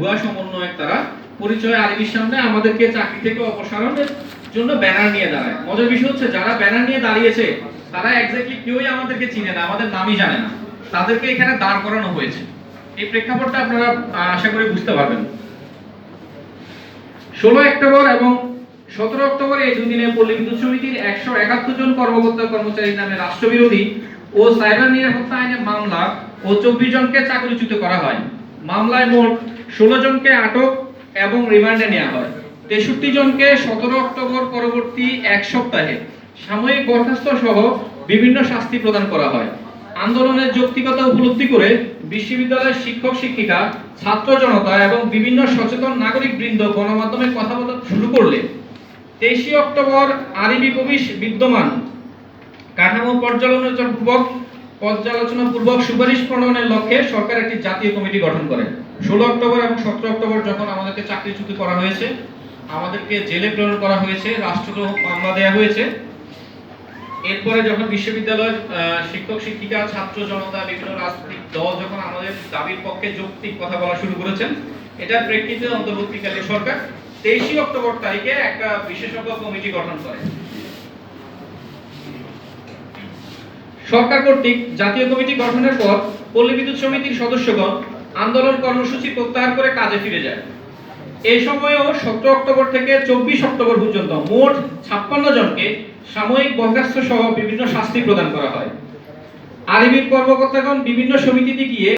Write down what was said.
ভুয়া সমন্বয়ক তারা পরিচয় আরবির সামনে আমাদেরকে চাকরি থেকে অপসারণের জন্য ব্যানার নিয়ে দাঁড়ায়। মজার বিষয় হচ্ছে, যারা ব্যানার নিয়ে দাঁড়িয়েছে, তারা কেউই আমাদেরকে চিনে না, আমাদের নামই জানে না। তাদেরকে এখানে দাঁড় করানো হয়েছে। এই প্রেক্ষাপটটা আপনারা আশা করি বুঝতে পারবেন। ষোলো অক্টোবর এবং সতেরো অক্টোবর এই দুদিনে পল্লী বিদ্যুৎ সমিতির একশো একাত্তর জন কর্মকর্তা কর্মচারীর নামে রাষ্ট্রবিরোধী ও সাইবার নিরাপত্তা আইনে মামলা ও চব্বিশ জনকে চাকরিচ্যুত করা হয়। মামলায় মোট ষোলো জনকে আটক এবং রিমান্ডে নেওয়া হয়। তেষট্টি জনকে সতেরো অক্টোবর পরবর্তী এক সপ্তাহে সাময়িক বরখাস্ত সহ বিভিন্ন শাস্তি প্রদান করা হয়। আন্দোলনের যৌক্তিকতা উপলব্ধি করে বিশ্ববিদ্যালয়ের শিক্ষক, শিক্ষিকা, ছাত্র জনতা এবং বিভিন্ন সচেতন নাগরিক বৃন্দ গণমাধ্যমে কথা বলা শুরু করলে তেইশে অক্টোবর আরবি প্রবেশ বিদ্যমান কাঠামো পর্যালোচনা পূর্বক পর্যালোচনা পূর্বক সুপারিশ প্রণয়নের লক্ষ্যে সরকার একটি জাতীয় কমিটি গঠন করে। ষোলো অক্টোবর এবং সতেরো অক্টোবর যখন আমাদেরকে চাকরিচ্যুত করা হয়েছে, আমাদেরকে জেলে প্রেরণ করা হয়েছে, রাষ্ট্রদ্রোহ মামলা দেওয়া হয়েছে। এরপরে যখন বিশ্ববিদ্যালয়ের শিক্ষক, শিক্ষিকা, ছাত্র জনতা, বিভিন্ন রাজনৈতিক দল যখন আমাদের দাবির পক্ষে যৌক্তিক কথা বলা শুরু করেছেন, এটার প্রেক্ষিতে অন্তর্বর্তীকালীন সরকার তেইশে অক্টোবর তারিখে একটা বিশেষজ্ঞ কমিটি গঠন করে। সরকার কর্তৃক জাতীয় কমিটি গঠনের পর পল্লী বিদ্যুৎ সমিতির সদস্যগণ আন্দোলন কর্মসূচি প্রত্যাহার করে কাজে ফিরে যায়। এই সময়েও সতেরো অক্টোবর থেকে চব্বিশ অক্টোবর পর্যন্ত মোট ছাপ্পান্ন জনকে সাময়িক বরখাস্ত সহ বিভিন্ন শাস্তি প্রদান করা হয়। আরবির কর্মকর্তাগণ বিভিন্ন সমিতিতে গিয়ে